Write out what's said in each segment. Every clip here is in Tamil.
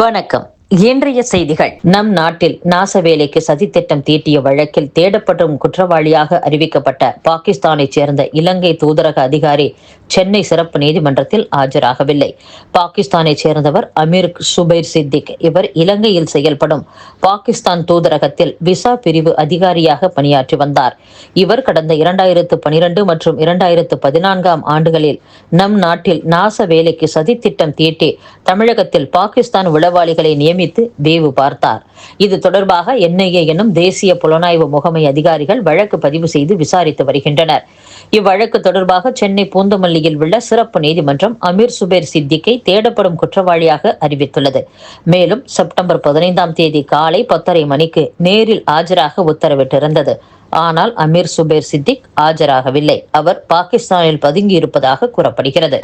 வணக்கம். இன்றைய செய்திகள். நம் நாட்டில் நாச வேலைக்கு சதித்திட்டம் தீட்டிய வழக்கில் தேடப்படும் குற்றவாளியாக அறிவிக்கப்பட்ட பாகிஸ்தானைச் சேர்ந்த இலங்கை தூதரக அதிகாரி சென்னை சிறப்பு நீதிமன்றத்தில் ஆஜராகவில்லை. பாகிஸ்தானைச் சேர்ந்தவர் அமீர் சுபைர் சித்திக். இவர் இலங்கையில் செயல்படும் பாகிஸ்தான் தூதரகத்தில் விசா பிரிவு அதிகாரியாக பணியாற்றி வந்தார். இவர் கடந்த இரண்டாயிரத்து பனிரெண்டு மற்றும் இரண்டாயிரத்து பதினான்காம் ஆண்டுகளில் நம் நாட்டில் நாச வேலைக்கு சதித்திட்டம் தீட்டி தமிழகத்தில் பாகிஸ்தான் உளவாளிகளை நியமித்து தேவு பார்த்தார். இது தொடர்பாக என்ஐஏ எனும் தேசிய புலனாய்வு முகமை அதிகாரிகள் வழக்கு பதிவு செய்து விசாரித்து வருகின்றனர். இவ்வழக்கு தொடர்பாக சென்னை பூந்தமல்லியில் உள்ள சிறப்பு நீதிமன்றம் அமீர் சுபேர் சித்திக்கை தேடப்படும் குற்றவாளியாக அறிவித்துள்ளது. மேலும் செப்டம்பர் பதினைந்தாம் தேதி காலை பத்தரை மணிக்கு நேரில் ஆஜராக உத்தரவிட்டிருந்தது. ஆனால் அமீர் சுபேர் சித்திக் ஆஜராகவில்லை. அவர் பாகிஸ்தானில் பதுங்கியிருப்பதாக கூறப்படுகிறது.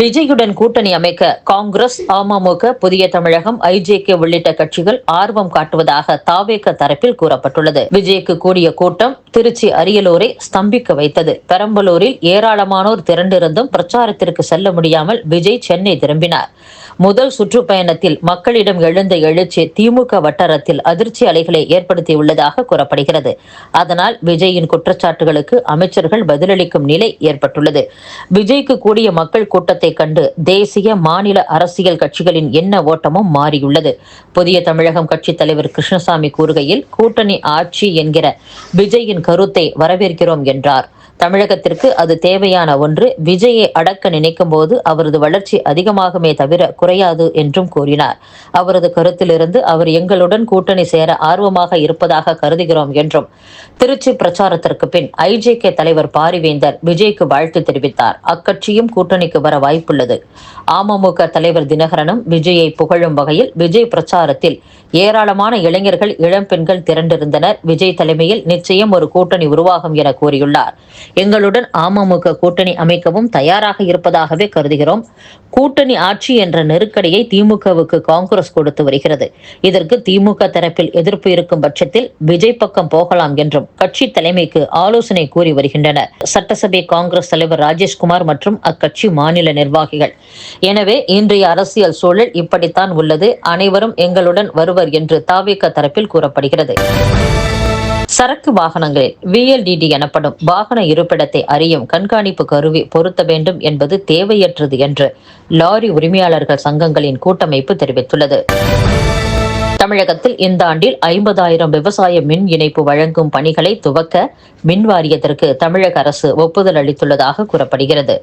விஜயுடன் கூட்டணி அமைக்க காங்கிரஸ் அமமுக புதிய தமிழகம் ஐஜேகே உள்ளிட்ட கட்சிகள் ஆர்வம் காட்டுவதாக தாவேக தரப்பில் கூறப்பட்டுள்ளது. விஜய்க்கு கூடிய கூட்டம் திருச்சி அரியலூரை ஸ்தம்பிக்க வைத்தது. பெரம்பலூரில் ஏராளமானோர் திரண்டிருந்தும் பிரச்சாரத்திற்கு செல்ல முடியாமல் விஜய் சென்னை திரும்பினார். முதல் சுற்றுப்பயணத்தில் மக்களிடம் எழுந்த எழுச்சி திமுக வட்டாரத்தில் அதிர்ச்சி அலைகளை ஏற்படுத்தியுள்ளதாக கூறப்படுகிறது. அதனால் விஜயின் குற்றச்சாட்டுகளுக்கு அமைச்சர்கள் பதிலளிக்கும் நிலை ஏற்பட்டுள்ளது. விஜய்க்கு கூடிய மக்கள் கூட்டத்தை கண்டு தேசிய மாநில அரசியல் கட்சிகளின் எண்ண ஓட்டமும் மாறியுள்ளது. புதிய தமிழகம் கட்சித் தலைவர் கிருஷ்ணசாமி கூறுகையில் கூட்டணி ஆட்சி என்கிற விஜயின் கருத்தை வரவேற்கிறோம் என்றார். தமிழகத்திற்கு அது தேவையான ஒன்று. விஜயை அடக்க நினைக்கும் போது அவரது வளர்ச்சி அதிகமாகுமே தவிர குறையாது என்றும் கூறினார். அவரது கருத்திலிருந்து அவர் எங்களுடன் கூட்டணி சேர ஆர்வமாக இருப்பதாக கருதுகிறோம் என்றும் திருச்சி பிரச்சாரத்திற்கு பின் ஐஜேகே தலைவர் பாரிவேந்தர் விஜய்க்கு வாழ்த்து தெரிவித்தார். அக்கட்சியும் கூட்டணிக்கு வர வாய்ப்புள்ளது. அமமுக தலைவர் தினகரனும் விஜயை புகழும் வகையில் விஜய் பிரச்சாரத்தில் ஏராளமான இளைஞர்கள் இளம் பெண்கள் திரண்டிருந்தனர். விஜய் தலைமையில் நிச்சயம் ஒரு கூட்டணி உருவாகும் என கூறியுள்ளார். எங்களுடன் அமமுக கூட்டணி அமைக்கவும் தயாராக இருப்பதாகவே கருதுகிறோம். கூட்டணி ஆட்சி என்ற நெருக்கடியை திமுகவுக்கு காங்கிரஸ் கொடுத்து வருகிறது. இதற்கு திமுக தரப்பில் எதிர்ப்பு இருக்கும் பட்சத்தில் விஜய் பக்கம் போகலாம் என்றும் கட்சி தலைமைக்கு ஆலோசனை கூறி வருகின்றனர். சட்டசபை காங்கிரஸ் தலைவர் ராஜேஷ்குமார் மற்றும் அக்கட்சி மாநில நிர்வாகிகள். எனவே இன்றைய அரசியல் சூழல் இப்படித்தான் உள்ளது. அனைவரும் எங்களுடன் வருவர் என்று தாவேக தரப்பில் கூறப்படுகிறது. சரக்கு வாகனங்களில் விஎல்டிடி எனப்படும் வாகன இருப்பிடத்தை அறியும் கண்காணிப்பு கருவி பொருத்த வேண்டும் என்பது தேவையற்றது என்று லாரி உரிமையாளர்கள் சங்கங்களின் கூட்டமைப்பு தெரிவித்துள்ளது. தமிழகத்தில் இந்த ஆண்டில் ஐம்பதாயிரம் விவசாய மின் இணைப்பு வழங்கும் பணிகளை துவக்க மின் வாரியத்திற்கு தமிழக அரசு ஒப்புதல் அளித்துள்ளதாக கூறப்படுகிறது.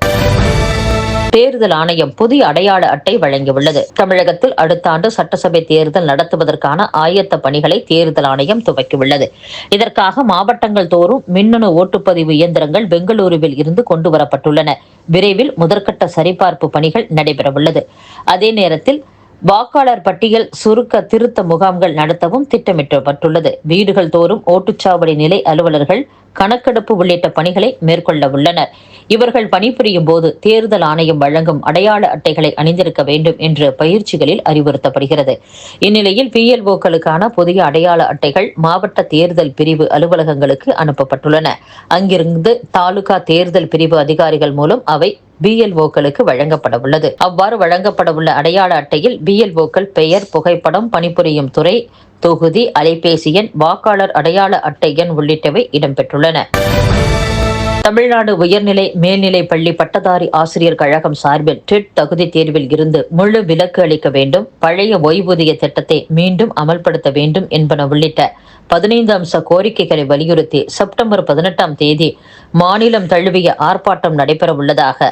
தேர்தல் ஆணையம் புதிய அடையாள அட்டை வழங்கியுள்ளது. தமிழகத்தில் அடுத்த ஆண்டு சட்டசபை தேர்தல் நடத்துவதற்கான ஆயத்த பணிகளை தேர்தல் ஆணையம் துவக்கியுள்ளது. இதற்காக மாவட்டங்கள் தோறும் மின்னணு ஓட்டுப்பதிவு இயந்திரங்கள் பெங்களூருவில் இருந்து கொண்டு வரப்பட்டுள்ளன. விரைவில் முதற்கட்ட சரிபார்ப்பு பணிகள் நடைபெறவுள்ளது. அதே நேரத்தில் வாக்காளர் பட்டியல் சுருக்க திருத்த முகாம்கள் நடத்தவும் திட்டமிட்டப்பட்டுள்ளது. வீடுகள் தோறும் ஓட்டுச்சாவடி நிலை அலுவலர்கள் கணக்கெடுப்பு உள்ளிட்ட பணிகளை மேற்கொள்ள உள்ளனர். இவர்கள் பணிபுரியும் போது தேர்தல் ஆணையம் வழங்கும் அடையாள அட்டைகளை அணிந்திருக்க வேண்டும் என்று பயிற்சிகளில் அறிவுறுத்தப்படுகிறது. இந்நிலையில் பிஎல்ஓக்களுக்கான புதிய அடையாள அட்டைகள் மாவட்ட தேர்தல் பிரிவு அலுவலகங்களுக்கு அனுப்பப்பட்டுள்ளன. அங்கிருந்து தாலுகா தேர்தல் பிரிவு அதிகாரிகள் மூலம் அவை பிஎல்ஓக்களுக்கு வழங்கப்பட உள்ளது அவ்வாறு வழங்கப்பட உள்ள அடையாள அட்டையில் பிஎல்ஓக்கள் பெயர் புகைப்படம் பணிபுரியும் துறை தொகுதி அலைபேசி எண் வாக்காளர் அடையாள அட்டை எண் உள்ளிட்டவை இடம்பெற்றுள்ளன. தமிழ்நாடு உயர்நிலை மேல்நிலை பள்ளி பட்டதாரி ஆசிரியர் கழகம் சார்பில் டெட் தகுதி தேர்வில் இருந்து முழு விலக்கு அளிக்க வேண்டும். பழைய ஓய்வூதிய திட்டத்தை மீண்டும் அமல்படுத்த வேண்டும் என்பன உள்ளிட்ட பதினைந்து அம்ச கோரிக்கைகளை வலியுறுத்தி செப்டம்பர் பதினெட்டாம் தேதி மாநிலம் தழுவிய ஆர்ப்பாட்டம் நடைபெற உள்ளதாக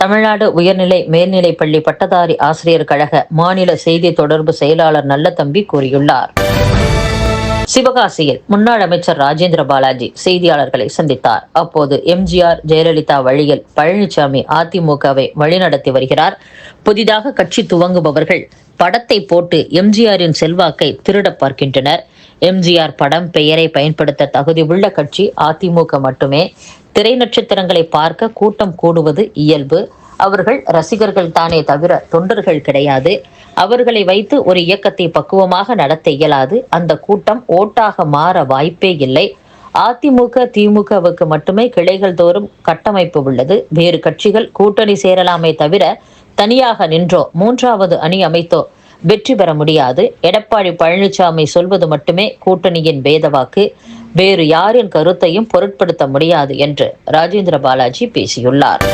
தமிழ்நாடு உயர்நிலை மேல்நிலை பள்ளி பட்டதாரி ஆசிரியர் கழக மாநில செய்தி தொடர்பு செயலாளர் நல்லதம்பி கூறியுள்ளார். சிவகாசியில் முன்னாள் அமைச்சர் ராஜேந்திர பாலாஜி செய்தியாளர்களை சந்தித்தார். அப்போது எம்ஜிஆர் ஜெயலலிதா வழியில் பழனிசாமி அதிமுகவை வழிநடத்தி வருகிறார். புதிதாக கட்சி துவங்குபவர்கள் படத்தை போட்டு எம்ஜிஆரின் செல்வாக்கை திருட பார்க்கின்றனர். எம்ஜிஆர் படம் பெயரை பயன்படுத்த தகுதி உள்ள கட்சி அதிமுக மட்டுமே. திரை நட்சத்திரங்களை பார்க்க கூட்டம் கூடுவது இயல்பு. அவர்கள் ரசிகர்கள் தானே தவிர தொண்டர்கள் கிடையாது. அவர்களை வைத்து ஒரு இயக்கத்தை பக்குவமாக நடத்த இயலாது. அந்த கூட்டம் ஓட்டாக மாற வாய்ப்பே இல்லை. அதிமுக திமுகவுக்கு மட்டுமே கிளைகள் தோறும் கட்டமைப்பு உள்ளது. வேறு கட்சிகள் கூட்டணி சேரலாமே தவிர தனியாக நின்றோ மூன்றாவது அணி அமைத்தோ வெற்றி பெற முடியாது. எடப்பாடி பழனிசாமி சொல்வது மட்டுமே கூட்டணியின் வேதவாக்கு வேறு யாரின் கருத்தையும் பொருட்படுத்த முடியாது என்று ராஜேந்திர பாலாஜி பேசியுள்ளார்.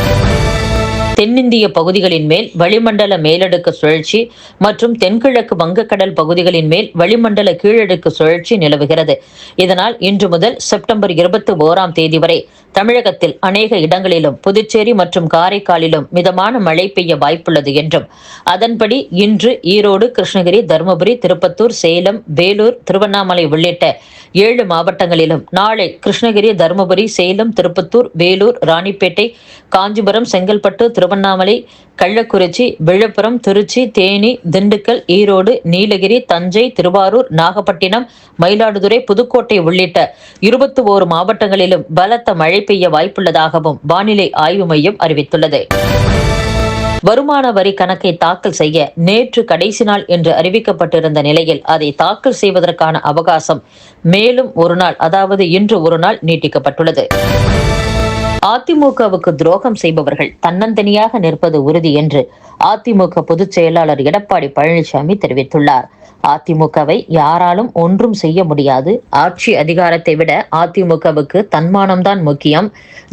தென்னிந்திய பகுதிகளின் மேல் வளிமண்டல மேலடுக்கு சுழற்சி மற்றும் தென்கிழக்கு வங்கக்கடல் பகுதிகளின் மேல் வளிமண்டல கீழடுக்கு சுழற்சி நிலவுகிறது. இதனால் இன்று முதல் செப்டம்பர் இருபத்தி ஓராம் தேதி வரை தமிழகத்தில் அநேக இடங்களிலும் புதுச்சேரி மற்றும் காரைக்காலிலும் மிதமான மழை பெய்ய வாய்ப்புள்ளது என்றும் அதன்படி இன்று ஈரோடு கிருஷ்ணகிரி தருமபுரி திருப்பத்தூர் சேலம் வேலூர் திருவண்ணாமலை உள்ளிட்ட ஏழு மாவட்டங்களிலும் நாளை கிருஷ்ணகிரி தருமபுரி சேலம் திருப்பத்தூர் வேலூர் ராணிப்பேட்டை காஞ்சிபுரம் செங்கல்பட்டு திருவண்ணாமலை கள்ளக்குறிச்சி விழுப்புரம் திருச்சி தேனி திண்டுக்கல் ஈரோடு நீலகிரி தஞ்சை திருவாரூர் நாகப்பட்டினம் மயிலாடுதுறை புதுக்கோட்டை உள்ளிட்ட இருபத்தி ஓரு மாவட்டங்களிலும் பலத்த மழை பெய்ய வாய்ப்புள்ளதாகவும் வானிலை ஆய்வு மையம் அறிவித்துள்ளது. வருமான வரி கணக்கை தாக்கல் செய்ய நேற்று கடைசி நாள் என்று அறிவிக்கப்பட்டிருந்த நிலையில் அதை தாக்கல் செய்வதற்கான அவகாசம் மேலும் ஒரு நாள் அதாவது இன்று ஒரு நாள் நீட்டிக்கப்பட்டுள்ளது. அதிமுகவுக்கு துரோகம் செய்பவர்கள் தன்னந்தனியாக நிற்பது உறுதி என்று அதிமுக பொதுச் செயலாளர் எடப்பாடி பழனிசாமி தெரிவித்துள்ளார். அதிமுகவை யாராலும் ஒன்றும் செய்ய முடியாது. ஆட்சி அதிகாரத்தை விட அதிமுகவுக்கு தன்மானம்தான் முக்கியம்.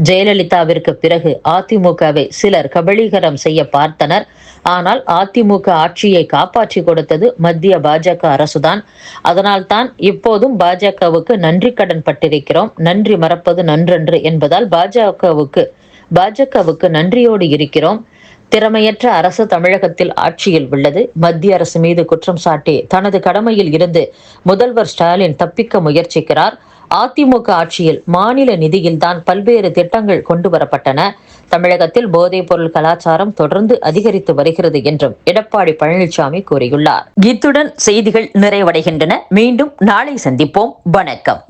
ஜெயலலிதாவிற்கு பிறகு அதிமுகவை சிலர் கபலீகரம் செய்ய பார்த்தனர். ஆனால் அதிமுக ஆட்சியை காப்பாற்றி கொடுத்தது மத்திய பாஜக அரசுதான். அதனால்தான் இப்போதும் பாஜகவுக்கு நன்றி கடன் பட்டிருக்கிறோம். நன்றி மறப்பது நன்றன்று என்பதால் பாஜகவுக்கு பாஜகவுக்கு நன்றியோடு இருக்கிறோம். திறமையற்ற அரசு தமிழகத்தில் ஆட்சியில் உள்ளது. மத்திய அரசு மீது குற்றம் சாட்டி தனது கடமையில் இருந்து முதல்வர் ஸ்டாலின் தப்பிக்க முயற்சிக்கிறார். அதிமுக ஆட்சியில் மாநில நிதியில்தான் பல்வேறு திட்டங்கள் கொண்டு வரப்பட்டன தமிழகத்தில் போதைப் பொருள் கலாச்சாரம் தொடர்ந்து அதிகரித்து வருகிறது என்றும் எடப்பாடி பழனிசாமி கூறியுள்ளார். இத்துடன் செய்திகள் நிறைவடைகின்றன. மீண்டும் நாளை சந்திப்போம். வணக்கம்.